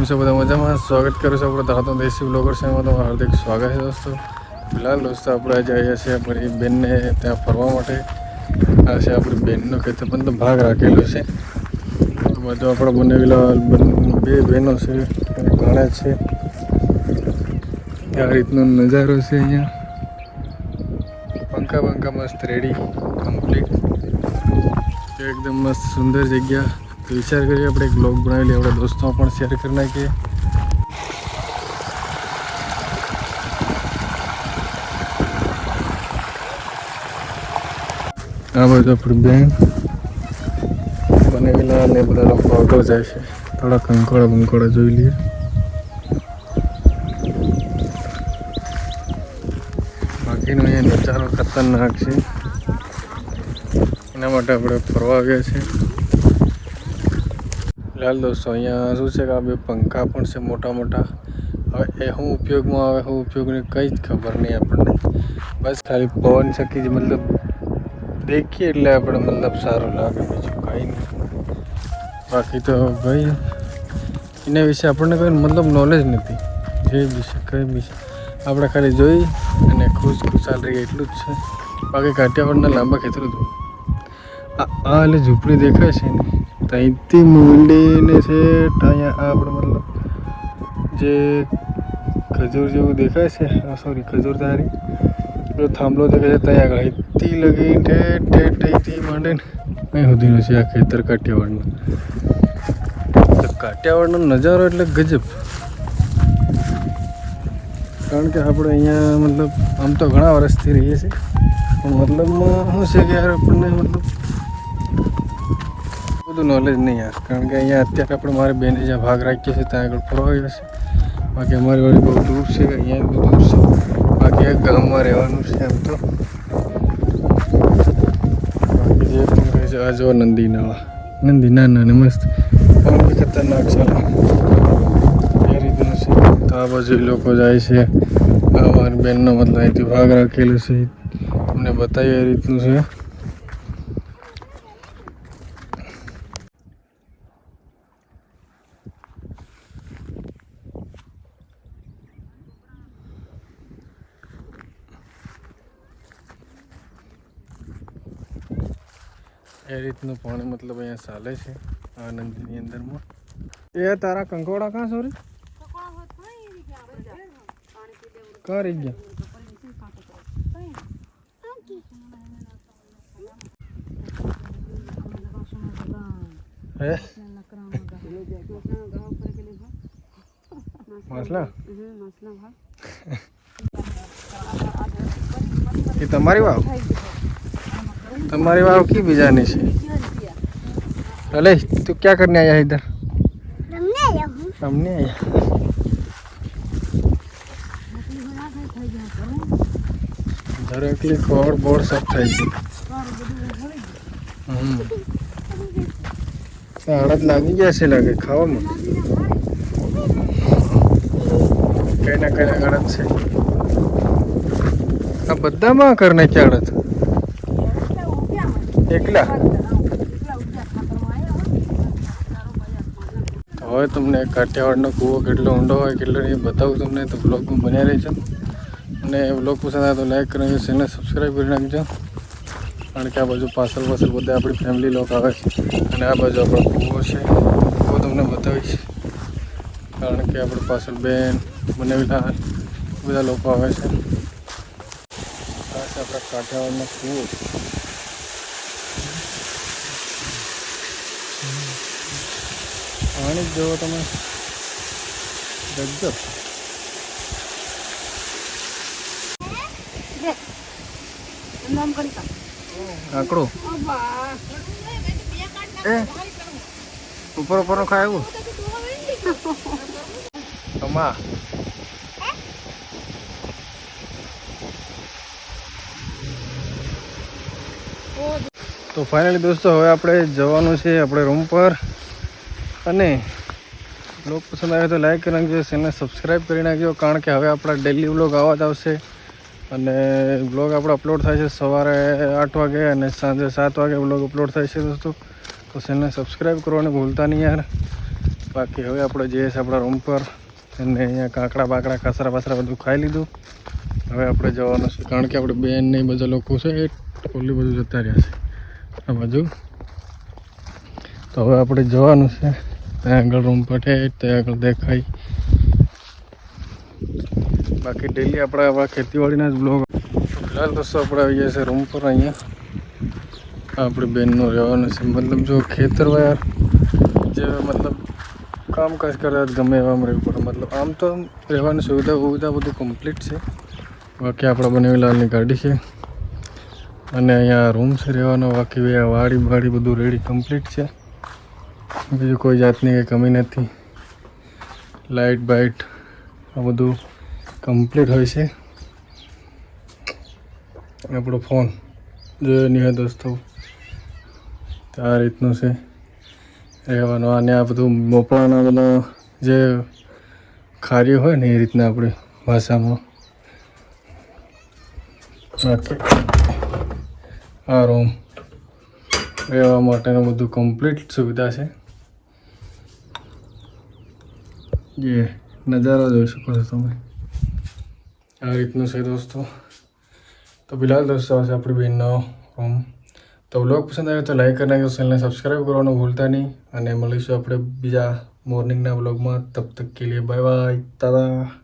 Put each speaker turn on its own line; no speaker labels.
કેમ છો બધા મજામાં? સ્વાગત કરું છું આપણે દાતો દેશી બ્લોગર છે તમારું હાર્દિક સ્વાગત છે દોસ્તો. ફિલહાલ દોસ્તો, આપણે આજે આવ્યા છીએ આપણી બેનને ત્યાં ફરવા માટે. આ છે આપણી બેનનો ખેતર પણ ભાગ રાખેલો છે. બધો આપણે બનાવેલા બે બહેનો છે અને છે. આ રીતનો નજારો છે અહીંયા. પંખા પંખા મસ્ત રેડી કમ્પ્લીટ એકદમ મસ્ત સુંદર જગ્યા. વિચાર કરીએ આપણે એક બ્લોગ બનાવી લઈએ. આપણા દોસ્તો પણ શેર કરી નાખીએ. આ બધું આપણી બેન બનેલા ને બધા લોકો આગળ જાય છે. થોડા કંકોડા બંકોડા જોઈ લઈએ. બાકીનો અહીંયા નજારો ખતરનાક છે એના માટે આપણે ફરવા આવ્યા છીએ. ફિલહાલ દોસ્તો, અહીંયા શું છે કે આ બે પંખા પણ છે મોટા મોટા. હવે એ શું ઉપયોગમાં આવે, શું ઉપયોગની કંઈ જ ખબર નહીં આપણને. બસ ખાલી પવન શકી જ મતલબ દેખીએ એટલે આપણે મતલબ સારું લાગે બીજું કંઈ નહીં. બાકી તો ભાઈ, એના વિશે આપણને કોઈ મતલબ નોલેજ નથી. જે વિશે, કંઈ વિશે. આપણે ખાલી જોઈ અને ખુશ ખુશાલ રહીએ, એટલું જ છે. બાકી કાઠિયાવાડના લાંબા ખેતરો જો આ આ એટલે ઝૂંપડી દેખાય છે ને. ત્યાંથી મૂંડીને છે અહીંયા આપણે મતલબ જે ખજૂર જેવું દેખાય છે સોરી ખજૂર તારી થાંભલો દેખાય છે ત્યાં આગળ. અહીંથી લગી ઠેઠ ઠેઠ અહીંથી માંડે ને અહીં સુધીનું છે આ ખેતર કાઠિયાવાડનું. કાઠિયાવાડનો નજારો એટલે ગજબ. કારણ કે આપણે અહીંયા મતલબ આમ તો ઘણા વર્ષથી રહીએ છીએ. પણ મતલબમાં શું છે કે યાર આપણને મતલબ બધું નોલેજ નહીં યાર. કારણ કે અહીંયા અત્યારે આપણે મારે બેન જ્યાં ભાગ રાખીએ છીએ ત્યાં આગળ ફરવા આવ્યા છે. બાકી અમારી વાળી બહુ દૂર છે, અહીંયા બહુ દૂર છે. બાકી એક ગામમાં રહેવાનું છે એમ તો. બાકી જે પણ કહે છે, આ જો નંદી નાળા નંદી ના ના ને મસ્ત ખતરનાક છે. એ રીતનું છે. તો આ બાજુ લોકો જાય છે. આ મારી બેનનો મતલબ અહીંથી ભાગ રાખેલો છે. તમને બતાવીએ એ રીતનું છે. એ રીતનું પાણી મતલબ અહીંયા ચાલે છે આનંદની અંદરમાં. એ તારા કંકોડા કાં સોરી કાં રહી ગયા. હે? મસલા એ તમારી વાવ? તમારી વાવ की બીજાની છે અલે તું क्या करने आया है इधर
हमने आया हूँ
हमने आया ડાયરેક્ટલી કોડ બોર્ડ सब થઈ ગયું હમ આડત લાગી ગયા છે લાગે ખાવામાં કઈ ના કઈ આડત છે આ બધામાં કર નાખ્યા આડત એકલા? હવે તમને કાઠિયાવાડનો કૂવો કેટલો ઊંડો હોય, કેટલો એ બતાવું તમને. તો બ્લોગમાં બન્યા રહેજો અને બ્લોગ પસંદ આવે તો લાઈક કરી ચેનલ સબસ્ક્રાઈબ કરી નાખજો. કારણ કે આ બાજુ પાછળ પાછળ બધા આપણી ફેમિલી લોકો આવે છે. અને આ બાજુ આપણો કૂવો છે. કૂવો તમને બતાવીશ. કારણ કે આપણે પાછળ બેન બનાવેલા બધા લોકો આવે છે આપણા કાઠિયાવાડનો કૂવો. પાણી જ જોવો તમે. ગજબ. આંકડો એ, ઉપર ઉપર ખાય એવું અમા તો ફાઇનલી દોસ્તો, હવે આપણે જવાનું છે આપણે રૂમ પર. અને બ્લોગ પસંદ આવે તો લાઈક કરી નાખજો ચેનલ સબસ્ક્રાઈબ કરી નાખજો, કારણ કે હવે આપણા ડેલી બ્લોગ આવવા જ આવશે. અને બ્લોગ આપણો અપલોડ થાય છે સવારે આઠ વાગે અને સાંજે સાત વાગે બ્લોગ અપલોડ થાય છે દોસ્તો. તો ચેનલને સબસ્ક્રાઈબ કરવાનું ભૂલતા નહીં યાર. બાકી હવે આપણે જઈએ છીએ આપણા રૂમ પર. અને અહીંયા કાંકડા બાકડા કચરા બસરા બધું ખાઈ લીધું. હવે આપણે જવાનું છે, કારણ કે આપણે બેન ને બધા લોકો છે, એ ઓલી બધું જતા રહ્યા છે. આ બાજુ. તો હવે આપણે જવાનું છે. ત્યાં આગળ રૂમ પર ત્યાં આગળ દેખાય. બાકી ડેલી આપણે આપણા ખેતીવાડીના જ બ્લોગ ફિલહાલ દોસ્તો આપણે આવી ગયા છે રૂમ પર અહીંયા. આપણી બેનનું રહેવાનું છે. મતલબ જો ખેતર યાર જે મતલબ કામકાજ કરતા ગમે એવામાં રહેવું પડે મતલબ આમ તો રહેવાની સુવિધા સુવિધા બધું કમ્પ્લીટ છે. બાકી આપણા બનેવી લાલની ગાડી છે. અને અહીંયા રૂમ છે રહેવાનો. બાકી વાડી બાડી બધું રેડી કમ્પ્લીટ છે. બીજું કોઈ જાતની કંઈ કમી નથી. લાઇટ બાઇટ આ બધું કમ્પ્લીટ હોય છે. આપણો ફોન જોયો નહીં હોય દોસ્તો, તો આ રીતનું છે રહેવાનું. અને આ બધું મોપળાના બધા જે કાર્ય હોય ને એ રીતના આપણી ભાષામાં. આ રૂમ રહેવા માટેનું બધું કમ્પ્લીટ સુવિધા છે. જે, નજારો જોઈ શકો છો તમે. આ રીતનું છે દોસ્તો. તો ફિલહાલ દોસ્તો, આ છે આપણી બેનનો રૂમ તો વ્લોગ પસંદ આવ્યો તો લાઈક કરી નાખજો ચેનલને સબસ્ક્રાઈબ કરવાનું ભૂલતા નહીં. અને મળીશું આપણે બીજા મોર્નિંગના વ્લોગમાં તબ તક કે લીએ બાય બાય તારા